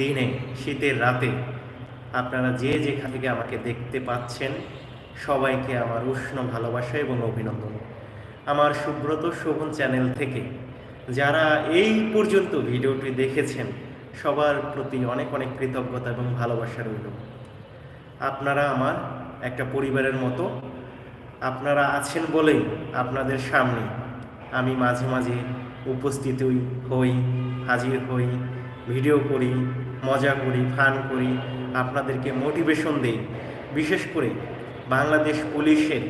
দিনে, শীতের রাতে আপনারা যে যেখান থেকে আমাকে দেখতে পাচ্ছেন, সবাইকে আমার উষ্ণ ভালোবাসা এবং অভিনন্দন। আমার সুব্রত শোভন চ্যানেল থেকে যারা এই পর্যন্ত ভিডিওটি দেখেছেন, সবার প্রতি অনেক অনেক কৃতজ্ঞতা এবং ভালোবাসা রইল। আপনারা আমার একটা পরিবারের মতো, আপনারা আছেন বলেই আপনাদের সামনে আমি মাঝে মাঝে উপস্থিত হই হাজির হই, ভিডিও করি মজা করি, ফান করি, আপনাদেরকে মোটিভেশন দিই। বিশেষ করে বাংলাদেশ পুলিশের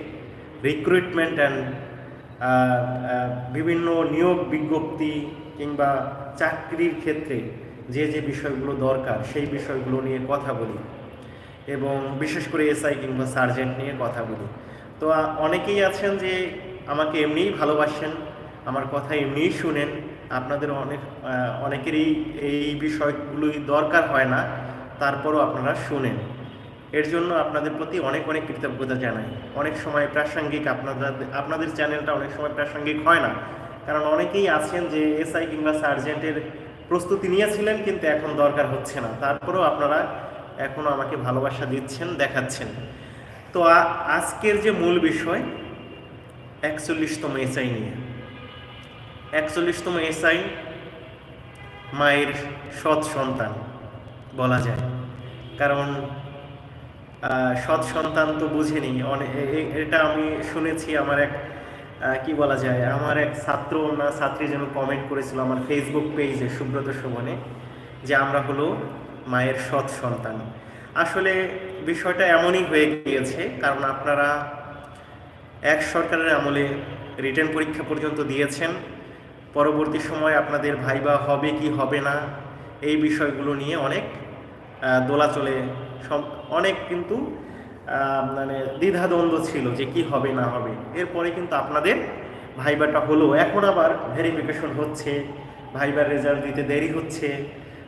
রিক্রুটমেন্ট অ্যান্ড বিভিন্ন নিয়োগ বিজ্ঞপ্তি কিংবা চাকরির ক্ষেত্রে যে যে বিষয়গুলো দরকার, সেই বিষয়গুলো নিয়ে কথা বলি এবং বিশেষ করে এসআই কিংবা সার্জেন্ট নিয়ে কথা বলি। তো অনেকেই আছেন যে আমাকে এমনিই ভালোবাসেন, আমার কথা এমনিই শুনেন আপনাদের অনেক অনেকেরই এই বিষয়গুলোই দরকার হয় না, তারপরও আপনারা শুনেন। এর জন্য আপনাদের প্রতি অনেক অনেক কৃতজ্ঞতা জানাই। অনেক সময় প্রাসঙ্গিক আপনাদের আপনাদের চ্যানেলটা অনেক সময় প্রাসঙ্গিক হয় না। কারণ অনেকেই আছেন যে এসআই কিংবা সার্জেন্টের প্রস্তুতি নিয়েছিলেন কিন্তু এখন দরকার হচ্ছে না। তারপরেও আপনারা এখনও আমাকে ভালোবাসা দিচ্ছেন, দেখাচ্ছেন। তো আজকের যে মূল বিষয়, একচল্লিশতম এসআই নিয়ে। একচল্লিশতম এসআই, মায়ের সৎ সন্তান বলা যায়। কারণ সৎ সন্তান তো বুঝেনি। অনেক এটা আমি শুনেছি আমার এক কি বলা যায়, আমার এক ছাত্র না ছাত্রী যেন কমেন্ট করেছিল আমার ফেসবুক পেজে সুব্রত শোভনে, যে আমরা হলো মায়ের সৎ সন্তান। আসলে বিষয়টা এমনই হয়ে গিয়েছে, কারণ আপনারা এক সরকারের আমলে রিটার্ন পরীক্ষা পর্যন্ত দিয়েছেন। পরবর্তী সময় আপনাদের ভাইবা হবে কি হবে না এই বিষয়গুলো নিয়ে অনেক আহ, দোলাচলে সব- অনেক কিন্তু মানে দ্বিধাদ্বন্দ্ব ছিল যে কি হবে না হবে। এরপরে কিন্তু আপনাদের ভাইবাটা হলো এখন আবার ভেরিফিকেশন হচ্ছে ভাইবার রেজাল্ট দিতে দেরি হচ্ছে।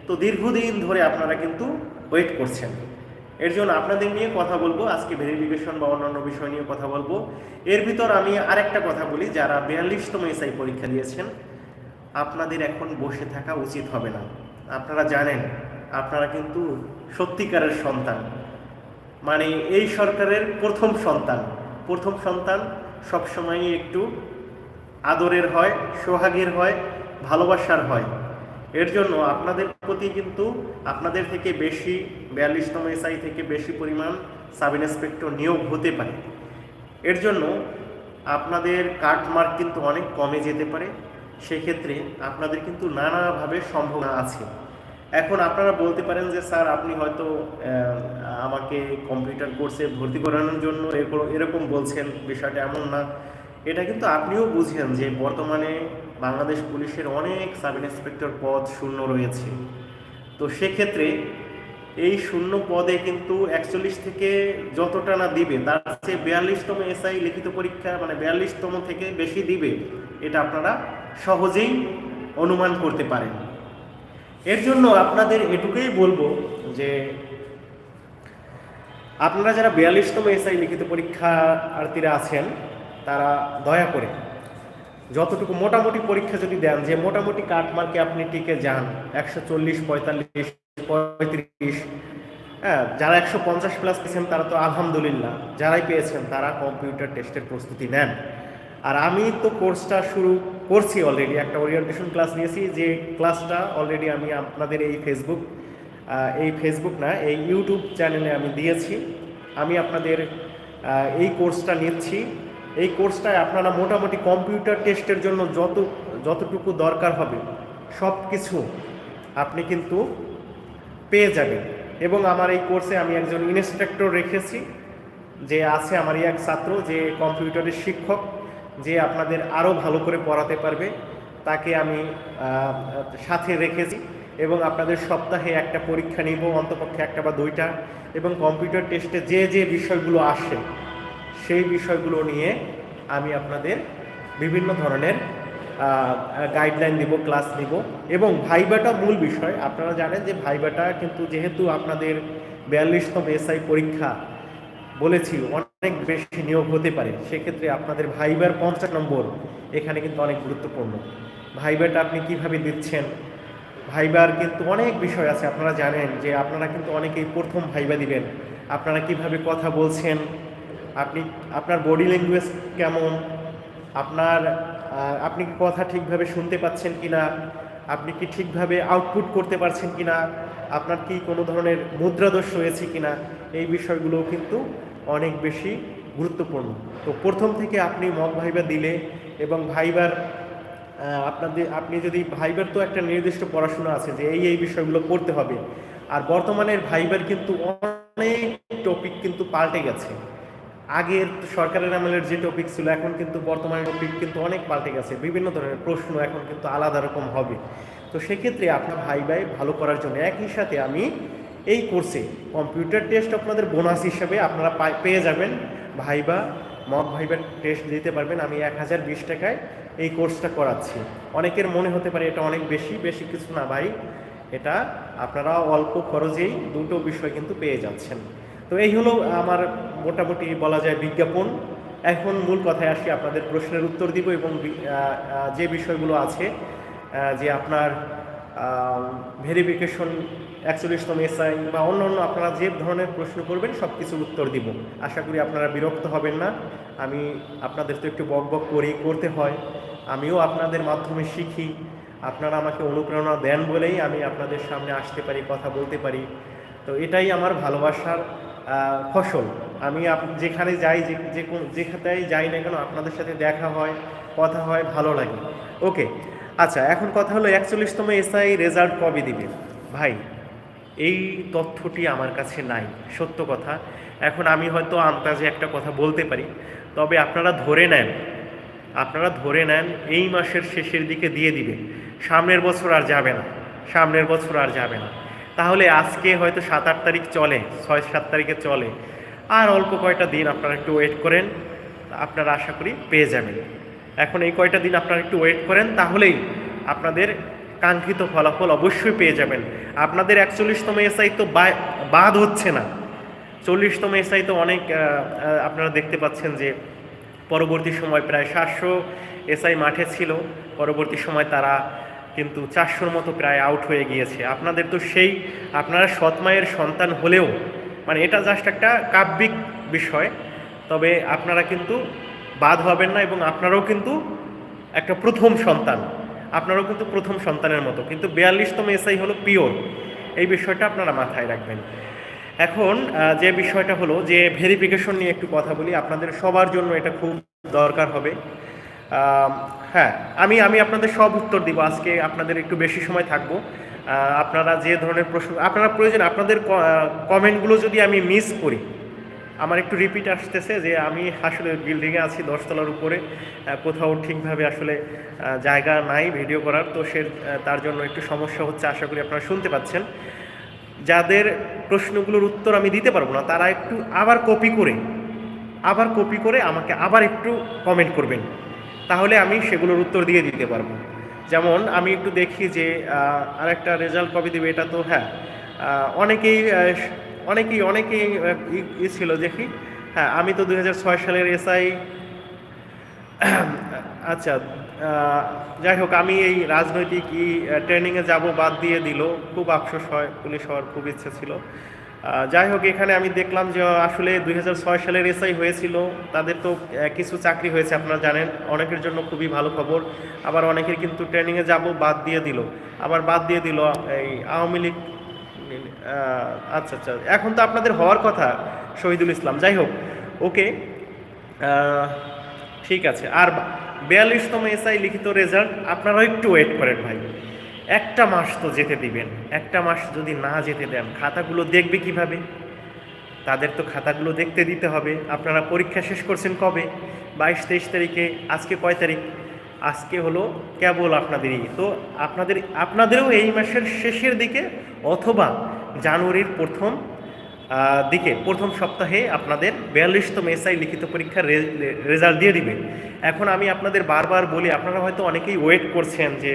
তো দীর্ঘদিন ধরে আপনারা কিন্তু ওয়েট করছেন। এর জন্য আপনাদের নিয়ে কথা বলব আজকে ভেরিফিকেশন বা অন্যান্য বিষয় নিয়ে কথা বলব। এর ভিতর আমি আরেকটা কথা বলি যারা বিয়াল্লিশতম এসআই পরীক্ষা দিয়েছেন আপনাদের এখন বসে থাকা উচিত হবে না। আপনারা জানেন, আপনারা কিন্তু সত্যিকারের সন্তান। মানে এই সরকারের প্রথম সন্তান। প্রথম সন্তান সবসময়ই একটু আদরের হয়, সোহাগের হয়, ভালোবাসার হয়। এর জন্য আপনাদের প্রতি কিন্তু আপনাদের থেকে বেশি বিয়াল্লিশতম এসআই থেকে বেশি পরিমাণ সাব ইন্সপেক্টর নিয়োগ হতে পারে। এর জন্য আপনাদের কাটমার্ক কিন্তু অনেক কমে যেতে পারে। সেক্ষেত্রে আপনাদের কিন্তু নানাভাবে সম্ভাবনা আছে। এখন আপনারা বলতে পারেন যে, স্যার, আপনি হয়তো আমাকে কম্পিউটার কোর্সে ভর্তি করানোর জন্য এরকম- বলছেন, বিষয়টা এমন না। এটা কিন্তু আপনিও বুঝেন যে, বর্তমানে বাংলাদেশ পুলিশের অনেক সাব ইন্সপেক্টর পদ শূন্য রয়েছে। তো সেক্ষেত্রে এই শূন্য পদে কিন্তু একচল্লিশ থেকে যতটা না দিবে, তার চেয়ে বিয়াল্লিশতম এসআই লিখিত পরীক্ষা মানে বিয়াল্লিশতম থেকে বেশি দিবে। এটা আপনারা সহজেই অনুমান করতে পারেন। এর জন্য আপনাদের এটুকুই বলব যে, আপনারা যারা বিয়াল্লিশতম এসআই লিখিত পরীক্ষার্থীরা আছেন, তারা দয়া করে যতটুকু মোটামুটি পরীক্ষা যদি দেন, যে মোটামুটি কাটমার্কে আপনি টিকে যান, একশো চল্লিশ, পঁয়তাল্লিশ, পঁয়ত্রিশ হ্যাঁ যারা একশো পঞ্চাশ প্লাস পেয়েছেন তারা তো আলহামদুলিল্লাহ, যারাই পেয়েছেন তারা কম্পিউটার টেস্টের প্রস্তুতি নেন। আর আমি তো কোর্সটা শুরু করছি অলরেডি একটা ওরিয়েন্টেশন ক্লাস নিয়েছি, যে ক্লাসটা অলরেডি আমি আপনাদের এই ফেসবুক এই ফেসবুক না, এই ইউটিউব চ্যানেলে আমি দিয়েছি। আমি আপনাদের এই কোর্সটা নিচ্ছি। এই কোর্সটায় আপনারা মোটামুটি কম্পিউটার টেস্টের জন্য যত, যতটুকু দরকার হবে সব কিছু আপনি কিন্তু পেয়ে যাবেন। এবং আমার এই কোর্সে আমি একজন ইনস্ট্রাক্টর রেখেছি, যে আছে আমার এক ছাত্র, যে কম্পিউটারের শিক্ষক। যে আপনাদের আরও ভালো করে পড়াতে পারবে, তাকে আমি সাথে রেখেছি এবং আপনাদের সপ্তাহে একটা পরীক্ষা নিব, অন্তপক্ষে একটা বা দুইটা এবং কম্পিউটার টেস্টে যে যে বিষয়গুলো আসে, সেই বিষয়গুলো নিয়ে আমি আপনাদের বিভিন্ন ধরনের গাইডলাইন দিব ক্লাস নিব এবং ভাইবাটা মূল বিষয়। আপনারা জানেন যে ভাইবাটা কিন্তু যেহেতু আপনাদের বিয়াল্লিশতম এসআই পরীক্ষা বলেছি অনেক বেশি নিয়োগ হতে পারে। সেক্ষেত্রে আপনাদের ভাইবার পঞ্চাশ নম্বর এখানে কিন্তু অনেক গুরুত্বপূর্ণ। ভাইবাটা আপনি কীভাবে দিচ্ছেন? ভাইবার কিন্তু অনেক বিষয় আছে, আপনারা জানেন যে আপনারা কিন্তু অনেকেই প্রথম ভাইবা দিবেন। আপনারা কীভাবে কথা বলছেন? আপনি, আপনার বডি ল্যাঙ্গুয়েজ কেমন? আপনার আপনি কি কথা ঠিকভাবে শুনতে পাচ্ছেন কিনা? আপনি কি ঠিকভাবে আউটপুট করতে পারছেন কিনা? আপনার কি কোনো ধরনের মুদ্রাদোষ রয়েছে কিনা? এই বিষয়গুলো কিন্তু অনেক বেশি গুরুত্বপূর্ণ। তো প্রথম থেকে আপনি মক ভাইবা দিলে এবং ভাইবার আপনাদের, আপনি যদি ভাইবার তো একটা নির্দিষ্ট পড়াশোনা আছে যে এই এই বিষয়গুলো পড়তে হবে। আর বর্তমানের ভাইবার কিন্তু অনেক টপিক কিন্তু পাল্টে গেছে। আগের সরকারের আমলের যে টপিক ছিল, এখন কিন্তু বর্তমানে টপিক কিন্তু অনেক পাল্টে গেছে। বিভিন্ন ধরনের প্রশ্ন এখন কিন্তু আলাদা রকম হবে। তো সেক্ষেত্রে আপনার ভাই ভাই ভালো করার জন্য একই সাথে আমি এই কোর্সে কম্পিউটার টেস্ট আপনাদের বোনাস হিসাবে আপনারা পেয়ে যাবেন। ভাইবা মক ভাইবার টেস্ট দিতে পারবেন। আমি এক হাজার বিশ টাকায় এই কোর্সটা করাচ্ছি। অনেকের মনে হতে পারে এটা অনেক বেশি বেশি কিছু না ভাই। এটা আপনারা অল্প খরচেই দুটো বিষয় কিন্তু পেয়ে যাচ্ছেন। তো এই হলো আমার মোটামুটি বলা যায় বিজ্ঞাপন। এখন মূল কথায় আসি, আপনাদের প্রশ্নের উত্তর দিব এবং যে বিষয়গুলো আছে যে আপনার ভেরিফিকেশন একচল্লিশতম এসআই বা অন্য অন্য আপনারা যে ধরনের প্রশ্ন করবেন সব কিছুর উত্তর দিব। আশা করি আপনারা বিরক্ত হবেন না। আমি আপনাদের তো একটু বক বক করেই করতে হয়। আমিও আপনাদের মাধ্যমে শিখি। আপনারা আমাকে অনুপ্রেরণা দেন বলেই আমি আপনাদের সামনে আসতে পারি, কথা বলতে পারি। তো এটাই আমার ভালোবাসার ফসল। আমি যেখানে যাই, যে যে কোন যেখানেই যাই না কেন আপনাদের সাথে দেখা হয়, কথা হয়, ভালো লাগে। ওকে আচ্ছা এখন কথা হলো একচল্লিশতম এসআই রেজাল্ট কবে দিবে? ভাই এই তথ্যটি আমার কাছে নাই, সত্য কথা। এখন আমি হয়তো আন্তাজে একটা কথা বলতে পারি, তবে আপনারা ধরে নেন, আপনারা ধরে নেন এই মাসের শেষের দিকে দিয়ে দিবে, সামনের বছর আর যাবে না, সামনের বছর আর যাবে না। তাহলে আজকে হয়তো সাত আট তারিখ চলে, ছয় সাত তারিখে চলে, আর অল্প কয়টা দিন আপনারা একটু ওয়েট করেন, আপনারা আশা করি পেয়ে যাবেন। এখন এই কয়টা দিন আপনারা একটু ওয়েট করেন, তাহলেই আপনাদের কাঙ্ক্ষিত ফলাফল অবশ্যই পেয়ে যাবেন। আপনাদের একচল্লিশতম এসআই তো বাদ হচ্ছে না। চল্লিশতম এসআই তো অনেক আপনারা দেখতে পাচ্ছেন যে পরবর্তী সময় প্রায় সাতশো এসআই মাঠে ছিল। পরবর্তী সময় তারা কিন্তু চারশোর মতো প্রায় আউট হয়ে গিয়েছে। আপনাদের তো সেই, আপনারা সৎমায়ের সন্তান হলেও মানে এটা জাস্ট একটা কাব্যিক বিষয়। তবে আপনারা কিন্তু বাদ হবেন না এবং আপনারাও কিন্তু একটা প্রথম সন্তান। আপনারাও কিন্তু প্রথম সন্তানের মতো। কিন্তু বিয়াল্লিশতম এসআই হলো পিওর। এই বিষয়টা আপনারা মাথায় রাখবেন। এখন যে বিষয়টা হলো যে ভেরিফিকেশন নিয়ে একটু কথা বলি, আপনাদের সবার জন্য এটা খুব দরকার হবে। হ্যাঁ আমি আমি আপনাদের সব উত্তর দিব। আজকে আপনাদের একটু বেশি সময় থাকব। আপনারা যে ধরনের প্রশ্ন, আপনারা প্রয়োজন, আপনাদের কমেন্টগুলো যদি আমি মিস করি আমার একটু রিপিট আসতেছে যে আমি আসলে বিল্ডিংয়ে আছি দশতলার উপরে কোথাও ঠিকভাবে আসলে জায়গা নাই ভিডিও করার, তো সে তার জন্য একটু সমস্যা হচ্ছে আশা করি আপনারা শুনতে পাচ্ছেন। যাদের প্রশ্নগুলোর উত্তর আমি দিতে পারব না, তারা একটু আবার কপি করে, আবার কপি করে আমাকে আবার একটু কমেন্ট করবেন। তাহলে আমি সেগুলোর উত্তর দিয়ে দিতে পারব। যেমন আমি একটু দেখি যে আরেকটা রেজাল্ট কবে দেবে এটা তো হ্যাঁ অনেকেই অনেকেই অনেকেই ই- ছিল দেখি। হ্যাঁ আমি তো দু হাজার ছয় সালের এসআই। আচ্ছা যাই হোক, আমি এই রাজনৈতিক ই ট্রেনিংয়ে যাব বাদ দিয়ে দিল। খুব আফসোস হয়, পুলিশ হওয়ার খুব ইচ্ছে ছিল। যাই হোক, এখানে আমি দেখলাম যে আসলে দুই হাজার ছয় সালের এসআই হয়েছিল। তাদের তো কিছু চাকরি হয়েছে, আপনারা জানেন। অনেকের জন্য খুবই ভালো খবর। আবার অনেকের কিন্তু ট্রেনিংয়ে যাব বাদ দিয়ে দিল। আবার বাদ দিয়ে দিল, এই আওয়ামী লীগ আচ্ছা আচ্ছা। এখন তো আপনাদের হওয়ার কথা, শহীদুল ইসলাম। যাই হোক, ওকে। ঠিক আছে। আর বিয়াল্লিশতম এসআই লিখিত রেজাল্ট, আপনারাও একটু ওয়েট করেন ভাই। একটা মাস তো যেতে দিবেন। একটা মাস যদি না যেতে দেন, খাতাগুলো দেখবে কীভাবে? তাদের তো খাতাগুলো দেখতে দিতে হবে। আপনারা পরীক্ষা শেষ করছেন কবে? বাইশ, তেইশ তারিখে, আজকে কয় তারিখ? আজকে হলো কেবল আপনাদেরই। তো আপনাদের, আপনাদেরও এই মাসের শেষের দিকে অথবা জানুয়ারির প্রথম দিকে, প্রথম সপ্তাহে আপনাদের বিয়াল্লিশতম এসআই লিখিত পরীক্ষার রেজাল্ট দিয়ে দিবে। এখন আমি আপনাদের বারবার বলি, আপনারা হয়তো অনেকেই ওয়েট করছেন যে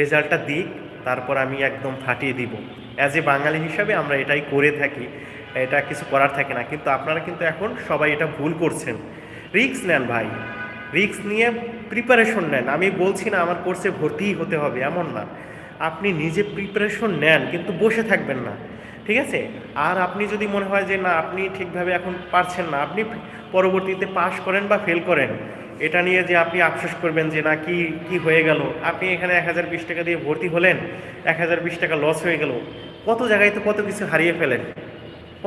রেজাল্টটা দিক, তারপর আমি একদম ফাটিয়ে দিব। অ্যাজ এ বাঙালি হিসাবে আমরা এটাই করে থাকি, এটা কিছু করার থাকে না, কিন্তু আপনারা কিন্তু এখন সবাই এটা ভুল করছেন। রিস্ক নেন ভাই রিস্ক নিয়ে প্রিপারেশন নেন। আমি বলছি না আমার কোর্সে ভর্তিই হতে হবে, এমন না। আপনি নিজে প্রিপারেশন নেন, কিন্তু বসে থাকবেন না। ঠিক আছে? আর আপনি যদি মনে হয় যে না, আপনি ঠিকভাবে এখন পারছেন না, আপনি পরবর্তীতে পাশ করেন বা ফেল করেন, এটা নিয়ে যে আপনি আফসোস করবেন যে না, কি কি হয়ে গেল? আপনি এখানে এক হাজার বিশ টাকা দিয়ে ভর্তি হলেন, এক হাজার বিশ টাকা লস হয়ে গেল। কত জায়গায় তো কত কিছু হারিয়ে ফেলেন?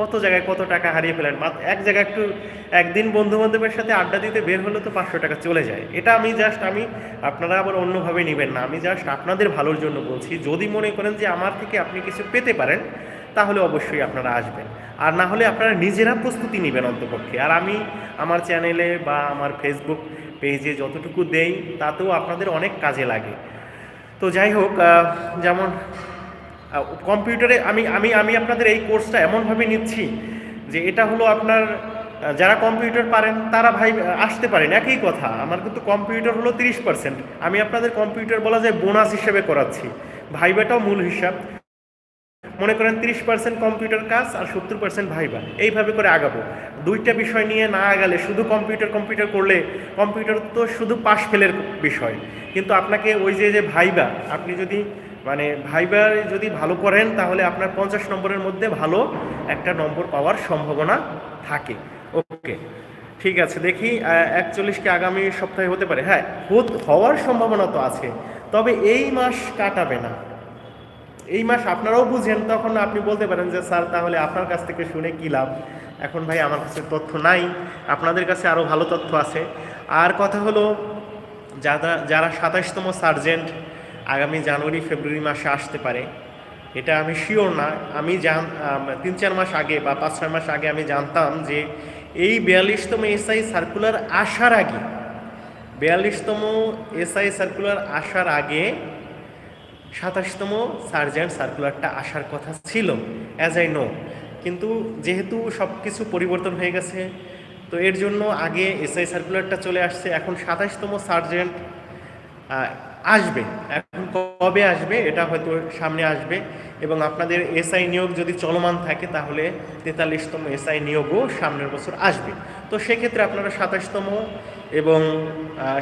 কত জায়গায় কত টাকা হারিয়ে ফেলেন? এক জায়গায় একটু, একদিন বন্ধু বান্ধবের সাথে আড্ডা দিতে বের হলে তো পাঁচশো টাকা চলে যায়। এটা আমি জাস্ট আমি, আপনারা আবার অন্যভাবে নেবেন না। আমি জাস্ট আপনাদের ভালোর জন্য বলছি, যদি মনে করেন যে আমার থেকে আপনি কিছু পেতে পারেন তাহলে অবশ্যই আপনারা আসবেন। আর না হলে আপনারা নিজেরা প্রস্তুতি নেবেন অন্তপক্ষে। আর আমি আমার চ্যানেলে বা আমার ফেসবুক পেজে যতটুকু দেই, তাতেও আপনাদের অনেক কাজে লাগে। তো যাই হোক যেমন কম্পিউটারে আমি আমি আমি আপনাদের এই কোর্সটা এমনভাবে নিচ্ছি যে এটা হলো আপনার যারা কম্পিউটার পারেন, তারা ভাই, আসতে পারেন। একই কথা, আমার কিন্তু কম্পিউটার হলো তিরিশ পার্সেন্ট। আমি আপনাদের কম্পিউটার বলা যায় বোনাস হিসেবে করাচ্ছি। ভাইবাটাও মূল হিসাব। মনে করেন তিরিশ পার্সেন্ট কম্পিউটার কাজ আর সত্তর পার্সেন্ট ভাইবা এইভাবে করে আগাবো। দুইটা বিষয় নিয়ে না আগালে শুধু কম্পিউটার কম্পিউটার করলে কম্পিউটার তো শুধু পাশ ফেলের বিষয়। কিন্তু আপনাকে ওই যে যে ভাইবা আপনি যদি মানে ভাইবা যদি ভালো করেন, তাহলে আপনার পঞ্চাশ নম্বরের মধ্যে ভালো একটা নম্বর পাওয়ার সম্ভাবনা থাকে। ওকে, ঠিক আছে, দেখি একচল্লিশকে আগামী সপ্তাহে হতে পারে? হ্যাঁ হওয়ার সম্ভাবনা তো আছে। তবে এই মাস কাটাবে না। এই মাস আপনারাও বুঝেন, তখন আপনি বলতে পারেন যে, স্যার, তাহলে আপনার কাছ থেকে শুনে কী লাভ? এখন ভাই আমার কাছে তথ্য নাই, আপনাদের কাছে আরও ভালো তথ্য আছে। আর কথা হলো যারা যারা সাতাশতম সার্জেন্ট আগামী জানুয়ারি, ফেব্রুয়ারি মাসে আসতে পারে, এটা আমি শিওর না। আমি জান তিন, চার মাস আগে বা পাঁচ, ছয় মাস আগে আমি জানতাম যে, এই বিয়াল্লিশতম এসআই সার্কুলার আসার আগে, বিয়াল্লিশতম এসআই সার্কুলার আসার আগে সাতাশতম সার্জেন্ট সার্কুলারটা আসার কথা ছিল অ্যাজ আই নো কিন্তু যেহেতু সব কিছু পরিবর্তন হয়ে গেছে, তো এর জন্য আগে এসআই সার্কুলারটা চলে আসছে। এখন সাতাশতম সার্জেন্ট আসবে। এখন কবে আসবে এটা হয়তো সামনে আসবে এবং আপনাদের এসআই নিয়োগ যদি চলমান থাকে তাহলে তেতাল্লিশতম এসআই নিয়োগও সামনের বছর আসবে। তো সেক্ষেত্রে আপনারা সাতাশতম এবং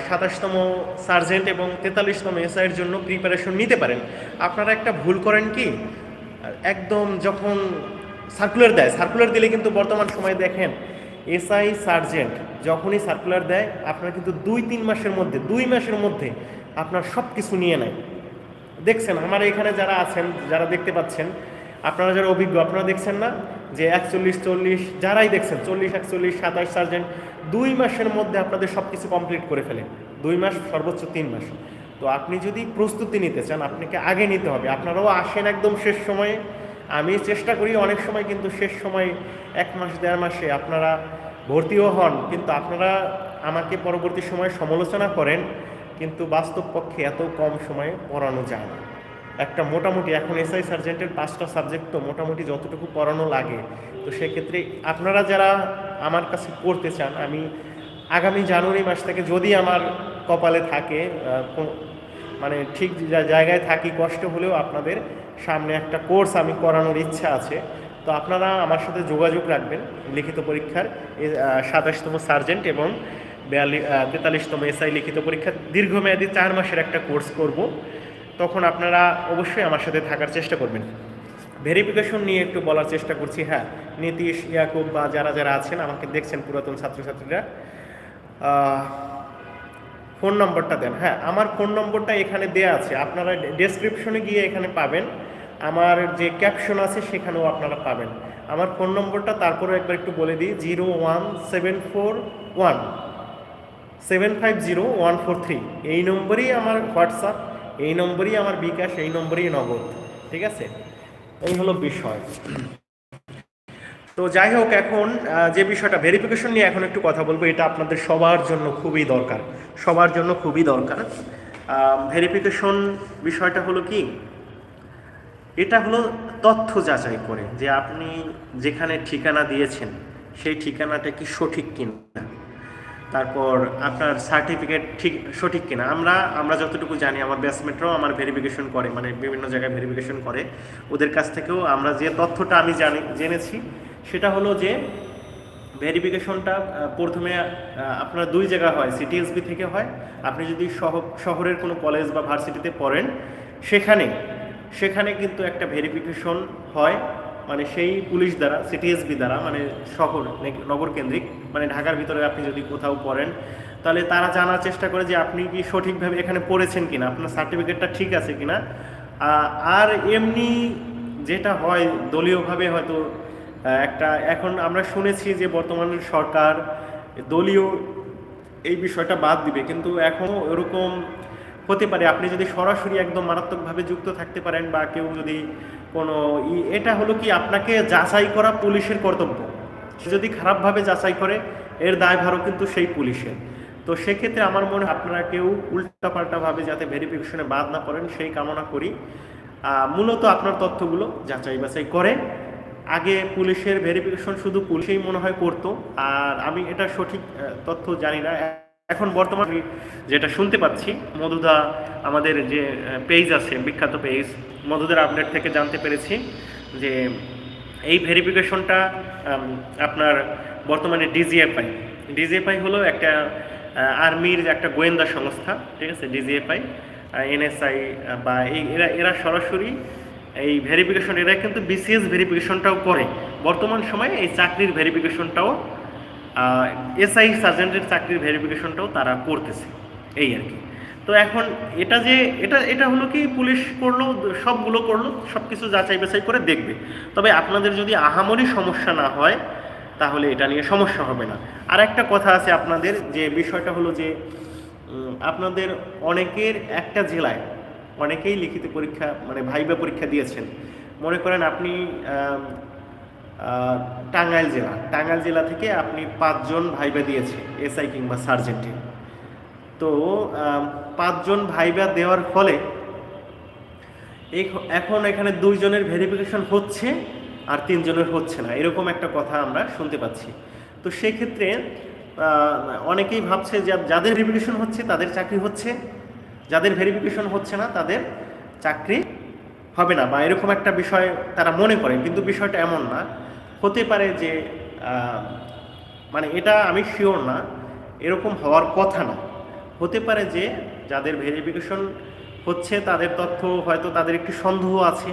সাতাশতম সার্জেন্ট এবং তেতাল্লিশতম এসআইয়ের জন্য প্রিপারেশন নিতে পারেন। আপনারা একটা ভুল করেন কি? একদম যখন সার্কুলার দেয় সার্কুলার দিলে কিন্তু বর্তমান সময়ে দেখেন এসআই সার্জেন্ট যখনই সার্কুলার দেয়, আপনার কিন্তু দুই, তিন মাসের মধ্যে, দুই মাসের মধ্যে আপনার সব কিছু নিয়ে নেয়। দেখছেন, আমার এখানে যারা আছেন, যারা দেখতে পাচ্ছেন, আপনারা যারা অভিজ্ঞ, আপনারা দেখছেন না যে একচল্লিশ, চল্লিশ, যারাই দেখছেন, চল্লিশ, একচল্লিশ, সাতাশ সার্জেন্ট, দুই মাসের মধ্যে আপনাদের সব কিছু কমপ্লিট করে ফেলে। দুই মাস, সর্বোচ্চ তিন মাস। তো আপনি যদি প্রস্তুতি নিতে চান, আপনাকে আগে নিতে হবে। আপনারাও আসেন একদম শেষ সময়ে আমি চেষ্টা করি অনেক সময় কিন্তু শেষ সময় এক মাস, দেড় মাসে আপনারা ভর্তিও হন, কিন্তু আপনারা আমাকে পরবর্তী সময়ে সমালোচনা করেন, কিন্তু বাস্তব পক্ষে এত কম সময়ে পড়ানো যায় না। একটা মোটামুটি এখন এসআই সার্জেন্টের পাঁচটা সাবজেক্ট তো মোটামুটি যতটুকু পড়ানো লাগে, তো সেক্ষেত্রে আপনারা যারা আমার কাছে পড়তে চান, আমি আগামী জানুয়ারি মাস থেকে যদি আমার কপালে থাকে মানে ঠিক জায়গায় থাকি, কষ্ট হলেও আপনাদের সামনে একটা কোর্স আমি করানোর ইচ্ছা আছে। তো আপনারা আমার সাথে যোগাযোগ রাখবেন লিখিত পরীক্ষার। সাতাশতম সার্জেন্ট এবং বিয়াল্লিশ তেতাল্লিশতম এসআই লিখিত পরীক্ষা দীর্ঘমেয়াদী চার মাসের একটা কোর্স করব। তখন আপনারা অবশ্যই আমার সাথে থাকার চেষ্টা করবেন। ভেরিফিকেশন নিয়ে একটু বলার চেষ্টা করছি। হ্যাঁ নীতিশ, ইয়াকুব বা যারা যারা আছেন, আমাকে দেখছেন পুরাতন ছাত্রছাত্রীরা ফোন নম্বরটা দেন। হ্যাঁ আমার ফোন নম্বরটা এখানে দেয়া আছে। আপনারা ডেসক্রিপশনে গিয়ে এখানে পাবেন। আমার যে ক্যাপশন আছে সেখানেও আপনারা পাবেন। আমার ফোন নম্বরটা তারপরে একবার একটু বলে দিই, zero one seven four one, seven five zero one four three. এই নম্বরই আমার হোয়াটসঅ্যাপ, এই নম্বরই আমার বিকাশ, এই নম্বরই নগদ, ঠিক আছে? এই হলো বিষয়। তো যাই হোক, এখন যে বিষয়টা ভেরিফিকেশন নিয়ে এখন একটু কথা বলব, এটা আপনাদের সবার জন্য খুবই দরকার, সবার জন্য খুবই দরকার। ভেরিফিকেশন বিষয়টা হলো কি? এটা হলো তথ্য যাচাই করে যে আপনি যেখানে ঠিকানা দিয়েছেন, সেই ঠিকানাটা কি সঠিক কিনা। তারপর আপনার সার্টিফিকেট ঠিক, সঠিক কিনা। আমরা আমরা যতটুকু জানি, আমার ব্যাচমেটরাও আমার ভেরিফিকেশন করে মানে বিভিন্ন জায়গায় ভেরিফিকেশন করে। ওদের কাছ থেকেও আমরা যে তথ্যটা আমি জানি, জেনেছি, সেটা হলো যে ভেরিফিকেশনটা প্রথমে আপনার দুই জায়গা হয় সিটিএসবি থেকে হয়। আপনি যদি শহরের কোনো কলেজ বা ভার্সিটিতে পড়েন, সেখানে সেখানে কিন্তু একটা ভেরিফিকেশন হয় মানে সেই পুলিশ দ্বারা সিটিএসবি দ্বারা মানে শহর নগর কেন্দ্রিক মানে ঢাকার ভিতরে আপনি যদি কোথাও পড়েন, তাহলে তারা জানার চেষ্টা করে যে আপনি কি সঠিকভাবে এখানে পড়েছেন কিনা, আপনার সার্টিফিকেটটা ঠিক আছে কিনা। আর এমনি যেটা হয়, দলীয়ভাবে হয়তো একটা, এখন আমরা শুনেছি যে বর্তমান সরকার দলীয় এই বিষয়টা বাদ দিবে, কিন্তু এখনও এরকম হতে পারে। আপনি যদি সরাসরি একদম মারাত্মকভাবে যুক্ত থাকতে পারেন বা কেউ যদি কোনো এটা হলো কি আপনাকে যাচাই করা পুলিশের কর্তব্য। সে যদি খারাপভাবে যাচাই করে, এর দায়ভারও কিন্তু সেই পুলিশের। তো সেক্ষেত্রে আমার মনে হয় আপনারা কেউ উল্টাপাল্টাভাবে যাতে ভেরিফিকেশনে বাদ না পড়েন, সেই কামনা করি। মূলত আপনার তথ্যগুলো যাচাই বাছাই করে। আগে পুলিশের ভেরিফিকেশন শুধু পুলিশেই মনে হয় করতো। আর আমি এটা সঠিক তথ্য জানি না। এখন বর্তমানে যেটা শুনতে পাচ্ছি, মধুদা আমাদের যে পেজ আছে, বিখ্যাত পেজ মধুদার আপডেট থেকে জানতে পেরেছি যে এই ভেরিফিকেশনটা আপনার বর্তমানে ডিজিএফআই ডিজিএফআই হলো একটা আর্মির একটা গোয়েন্দা সংস্থা, ঠিক আছে? ডিজিএফআই এনএসআই বা এই, এরা এরা সরাসরি এই ভেরিফিকেশন এরা কিন্তু বিসিএস ভেরিফিকেশনটাও করে। বর্তমান সময়ে এই চাকরির ভেরিফিকেশনটাও এসআই সার্জেন্টের চাকরির ভেরিফিকেশনটাও তারা করতেছে, এই আর কি। তো এখন এটা যে, এটা এটা হলো কি পুলিশ করল, সবগুলো করল সব কিছু যাচাই বাছাই করে দেখবে। তবে আপনাদের যদি আহামরি সমস্যা না হয়, তাহলে এটা নিয়ে সমস্যা হবে না। আর একটা কথা আছে আপনাদের, যে বিষয়টা হলো যে আপনাদের অনেকের একটা জেলায়, অনেকেই লিখিত পরীক্ষা মানে ভাইবা পরীক্ষা দিয়েছেন। মনে করেন আপনি টাঙ্গাইল জেলা। টাঙ্গাইল জেলা থেকে আপনি পাঁচজন ভাইবা দিয়েছে এসআই কিংবা সার্জেন্টে। তো পাঁচজন ভাইবা দেওয়ার ফলে এখন এখানে দুইজনের ভেরিফিকেশন হচ্ছে আর তিনজনের হচ্ছে না। এরকম একটা কথা আমরা শুনতে পাচ্ছি। তো সেক্ষেত্রে অনেকেই ভাবছে যে যাদের ভেরিফিকেশন হচ্ছে তাদের চাকরি হচ্ছে। যাদের ভেরিফিকেশন হচ্ছে না তাদের চাকরি হবে না বা এরকম একটা বিষয় তারা মনে করে, কিন্তু বিষয়টা এমন না। হতে পারে যে মানে এটা আমি শিওর না, এরকম হওয়ার কথা না। হতে পারে যে, যাদের ভেরিফিকেশন হচ্ছে, তাদের তথ্য হয়তো তাদের একটু সন্দেহ আছে,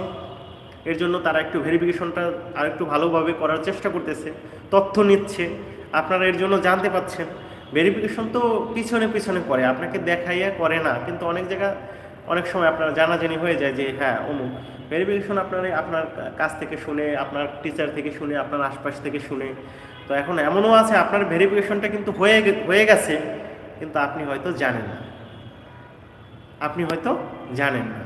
এর জন্য তারা একটু ভেরিফিকেশনটা আর একটু ভালোভাবে করার চেষ্টা করতেছে, তথ্য নিচ্ছে, আপনারা এর জন্য জানতে পাচ্ছেন ভেরিফিকেশন তো পিছনে পিছনে করে আপনাকে দেখাইয়া করে না, কিন্তু অনেক জায়গা অনেক সময় আপনার জানাজানি হয়ে যায় যে হ্যাঁ অমুক ভেরিফিকেশন আপনার আপনার কাছ থেকে শুনে, আপনার টিচার থেকে শুনে, আপনার আশপাশ থেকে শুনে। তো এখন এমনও আছে, আপনার ভেরিফিকেশনটা কিন্তু হয়ে হয়ে গেছে, কিন্তু আপনি হয়তো জানেন না। আপনি হয়তো জানেন না।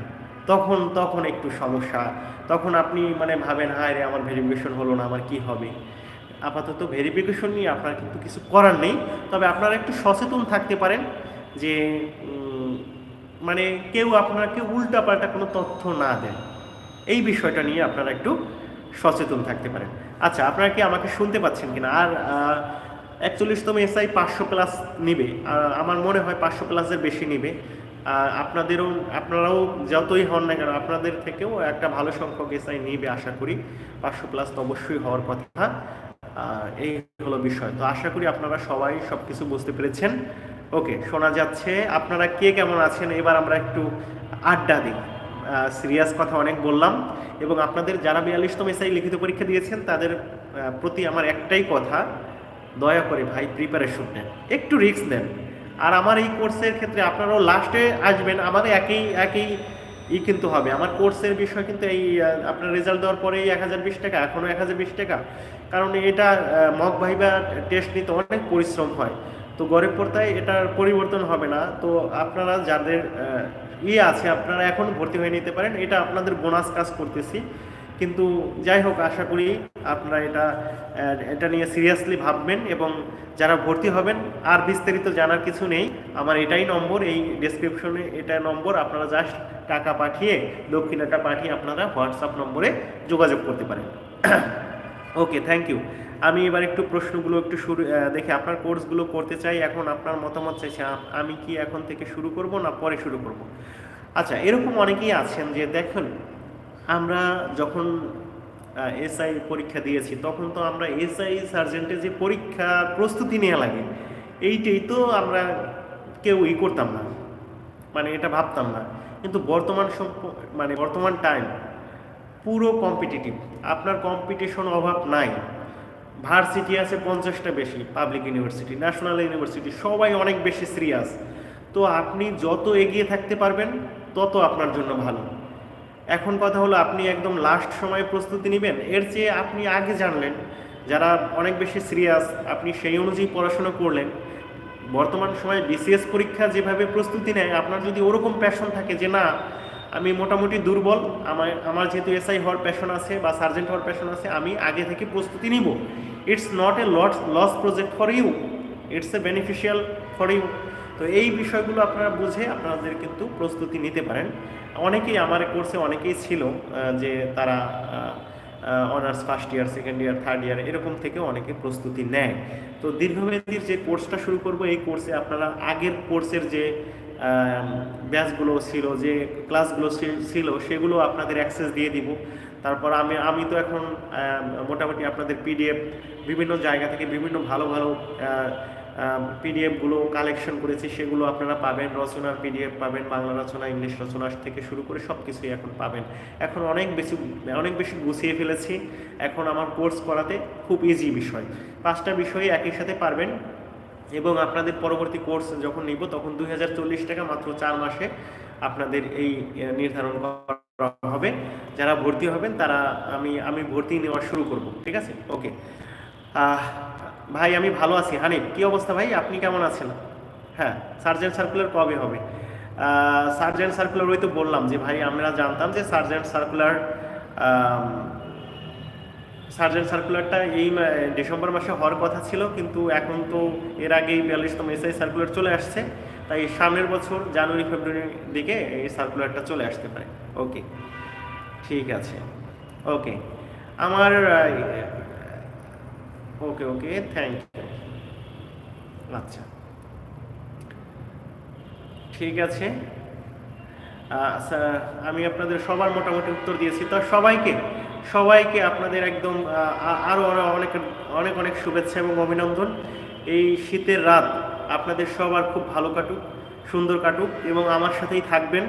তখন তখন একটু সমস্যা। তখন আপনি মানে ভাবেন, হায় রে, আমার ভেরিফিকেশন হলো না, আমার কি হবে? আপাতত ভেরিফিকেশন নিয়ে আপনার কিন্তু কিছু করার নেই। তবে আপনারা একটু সচেতন থাকতে পারেন যে মানে কেউ আপনাকে উল্টাপাল্টা কোনো তথ্য না দেন। এই বিষয়টা নিয়ে আপনারা একটু সচেতন থাকতে পারেন। আচ্ছা আপনারা কি আমাকে শুনতে পাচ্ছেন কিনা? আর একচল্লিশতম এসআই পাঁচশো প্লাস নিবে। আমার মনে হয় পাঁচশো প্লাসের বেশি নিবে। আর আপনাদেরও, আপনারাও যতই হন না কেন, আপনাদের থেকেও একটা ভালো সংখ্যক এসআই নিবে আশা করি। পাঁচশো প্লাস তো অবশ্যই হওয়ার কথা। এই হলো বিষয়। তো আশা করি আপনারা সবাই সব কিছু বুঝতে পেরেছেন। ওকে, শোনা যাচ্ছে আপনারা কে কেমন আছেন? এবার আমরা একটু আড্ডা দিই। সিরিয়াস কথা অনেক বললাম এবং আপনাদের যারা বিয়াল্লিশতম এসআই লিখিত পরীক্ষা দিয়েছেন, তাদের প্রতি আমার একটাই কথা, দয়া করে ভাই প্রিপারেশন নেন। একটু রিস্ক নেন। আর আমার এই কোর্সের ক্ষেত্রে আপনারাও লাস্টে আসবেন। আমাদের একই একই ই কিন্তু হবে। আমার কোর্সের বিষয় কিন্তু এই আপনার রেজাল্ট দেওয়ার পরেই এক হাজার বিশ টাকা এখনও এক হাজার বিশ টাকা। কারণ এটা মক ভাইবা টেস্ট নিতে অনেক পরিশ্রম হয়। তো গরিব পর্দায় এটার পরিবর্তন হবে না। তো আপনারা যাদের আহ, ইয়ে আছে আপনারা এখন ভর্তি হয়ে নিতে পারেন। এটা আপনাদের বোনাস কাজ করতেছি। কিন্তু যাই হোক আশা করি আপনারা এটা এটা নিয়ে সিরিয়াসলি ভাববেন এবং যারা ভর্তি হবেন আর বিস্তারিত জানার কিছু নেই আমার এটাই নম্বর এই ডেসক্রিপশনে এটা নম্বর। আপনারা জাস্ট টাকা পাঠিয়ে দক্ষিণাটা পাঠিয়ে আপনারা হোয়াটসঅ্যাপ নম্বরে যোগাযোগ করতে পারেন। ওকে থ্যাংক ইউ আমি এবার একটু প্রশ্নগুলো একটু শুরু দেখে আপনার কোর্সগুলো করতে চাই, এখন আপনার মতামত চাইছি আমি কি এখন থেকে শুরু করব না পরে শুরু করব? আচ্ছা এরকম অনেকেই আছেন যে দেখুন, আমরা যখন এসআই পরীক্ষা দিয়েছি, তখন তো আমরা এসআই সার্জেন্টের যে পরীক্ষা প্রস্তুতি নেওয়া লাগে, এইটাই তো আমরা কেউ ই করতাম না মানে এটা ভাবতাম না। কিন্তু বর্তমান মানে বর্তমান টাইম পুরো কম্পিটিটিভ আপনার কম্পিটিশন অভাব নাই। ভার্সিটি আছে পঞ্চাশটা বেশি পাবলিক ইউনিভার্সিটি ন্যাশনাল ইউনিভার্সিটি সবাই অনেক বেশি সিরিয়াস তো আপনি যত এগিয়ে থাকতে পারবেন, তত আপনার জন্য ভালো। এখন কথা হলো, আপনি একদম লাস্ট সময়ে প্রস্তুতি নেবেন। এর চেয়ে আপনি আগে জানলেন, যারা অনেক বেশি সিরিয়াস আপনি সেই অনুযায়ী পড়াশোনা করলেন, বর্তমান সময়ে বিসিএস পরীক্ষা যেভাবে প্রস্তুতি নেয়, আপনার যদি ওরকম প্যাশন থাকে যে না আমি মোটামুটি দুর্বল। আমার আমার যেহেতু এসআই হওয়ার প্যাশন আছে বা সার্জেন্ট হওয়ার প্যাশন আছে, আমি আগে থেকে প্রস্তুতি নিব। It's not a lot loss project for you it's a beneficial for you তো এই বিষয়গুলো আপনারা বুঝে আপনাদের কিন্তু প্রস্তুতি নিতে পারেন। অনেকেই আমার কোর্সে অনেকেই ছিল যে তারা honours first year second year third year এরকম থেকে অনেকে প্রস্তুতি নেয়। তো দীর্ঘমেয়াদীর যে কোর্সটা শুরু করব, এই কোর্সে আপনারা আগের কোর্সের যে ব্যাচগুলো ছিল, যে ক্লাসগুলো ছিল, সেগুলো আপনাদের অ্যাক্সেস দিয়ে দিব। তারপর আমি আমি তো এখন মোটামুটি আপনাদের পিডিএফ বিভিন্ন জায়গা থেকে বিভিন্ন ভালো ভালো পিডিএফগুলো কালেকশন করেছি, সেগুলো আপনারা পাবেন। রচনার পিডিএফ পাবেন, বাংলা রচনা, ইংলিশ রচনা থেকে শুরু করে সব কিছুই এখন পাবেন। এখন অনেক বেশি অনেক বেশি গুছিয়ে ফেলেছি। এখন আমার কোর্স করাতে খুব ইজি বিষয়। পাঁচটা বিষয় একই সাথে পারবেন। এবং আপনাদের পরবর্তী কোর্স যখন নিব, তখন দুই হাজার চল্লিশ টাকা মাত্র চার মাসে আপনাদের এই নির্ধারণ করা হবে। যারা ভর্তি হবেন, তারা আমি আমি ভর্তি নেওয়া শুরু করব, ঠিক আছে? ওকে ভাই, আমি ভালো আছি। হানিফ, কি অবস্থা ভাই? আপনি কেমন আছেন? হ্যাঁ সার্জেন্ট সার্কুলার কবে হবে? সার্জেন্ট সার্কুলার ওই তো বললাম যে ভাই, আমরা জানতাম যে সার্জেন্ট সার্কুলার সার্জেন্ট সার্কুলারটা এই ডিসেম্বর মাসে হওয়ার কথা ছিল কিন্তু এখন তো এর আগেই বিয়াল্লিশতম এসআই সার্কুলার চলে আসছে। তাই সামনের বছর জানুয়ারি ফেব্রুয়ারির দিকে এই সার্কুলারটা চলে আসতে পারে। ওকে ঠিক আছে। ওকে আমার ওকে ওকে থ্যাংক ইউ আচ্ছা। ঠিক আছে। স্যার, আমি আপনাদের সবার মোটামুটি উত্তর দিয়েছি। তো সবাইকে সবাইকে আপনাদের একদম আরও আ- আরও আরও অনেক অনেক অনেক শুভেচ্ছা এবং অভিনন্দন। এই শীতের রাত আপনাদের সবার খুব ভালো কাটুক, সুন্দর কাটুক এবং আমার সাথেই থাকবেন।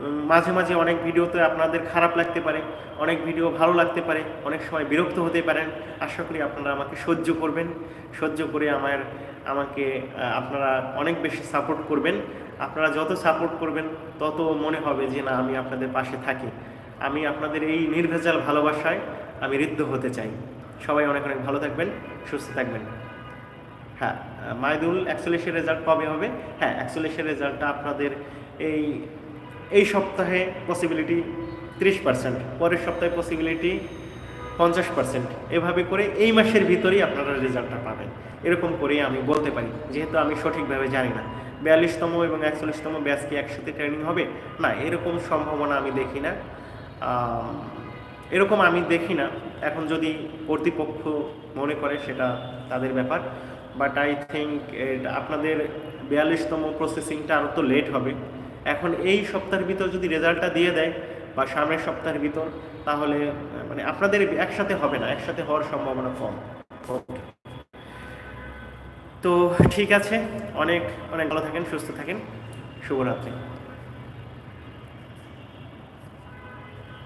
মাঝে মাঝে অনেক ভিডিওতে আপনাদের খারাপ লাগতে পারে, অনেক ভিডিও ভালো লাগতে পারে, অনেক সময় বিরক্ত হতে পারেন। আশা করি আপনারা আমাকে সহ্য করবেন, সহ্য করে আমার, আমাকে আপনারা অনেক বেশি সাপোর্ট করবেন। আপনারা যত সাপোর্ট করবেন, তত মনে হবে যে না, আমি আপনাদের পাশে থাকি। আমি আপনাদের এই নির্ভেজাল ভালোবাসায় আমি ঋদ্ধ হতে চাই। সবাই অনেক অনেক ভালো থাকবেন, সুস্থ থাকবেন। হ্যাঁ মাইদুল অ্যাক্সুলেশন রেজাল্ট কবে হবে? হ্যাঁ অ্যাক্সুলেশন রেজাল্টটা আপনাদের এই এই সপ্তাহে পসিবিলিটি ত্রিশ পার্সেন্ট পরের সপ্তাহে পসিবিলিটি পঞ্চাশ পার্সেন্ট এভাবে করে এই মাসের ভিতরেই আপনারা রেজাল্টটা পাবেন। এরকম করেই আমি বলতে পারি, যেহেতু আমি সঠিকভাবে জানি না। বিয়াল্লিশতম এবং একচল্লিশতম ব্যাচ কি একসাথে ট্রেনিং হবে? না, এরকম সম্ভাবনা আমি দেখি না। এরকম আমি দেখি না। এখন যদি কর্তৃপক্ষ মনে করে সেটা তাদের ব্যাপার বাট আই থিঙ্ক আপনাদের বিয়াল্লিশতম প্রসেসিংটা আরও তো লেট হবে। এখন এই সপ্তাহের ভিতর যদি রেজাল্টটা দিয়ে দেয়, বা সামনের সপ্তাহের ভিতর, তাহলে মানে আপনাদের একসাথে হবে না, একসাথে হওয়ার সম্ভাবনা কম। তো ঠিক আছে, অনেক অনেক ভালো থাকেন, সুস্থ থাকেন। শুভরাত্রি।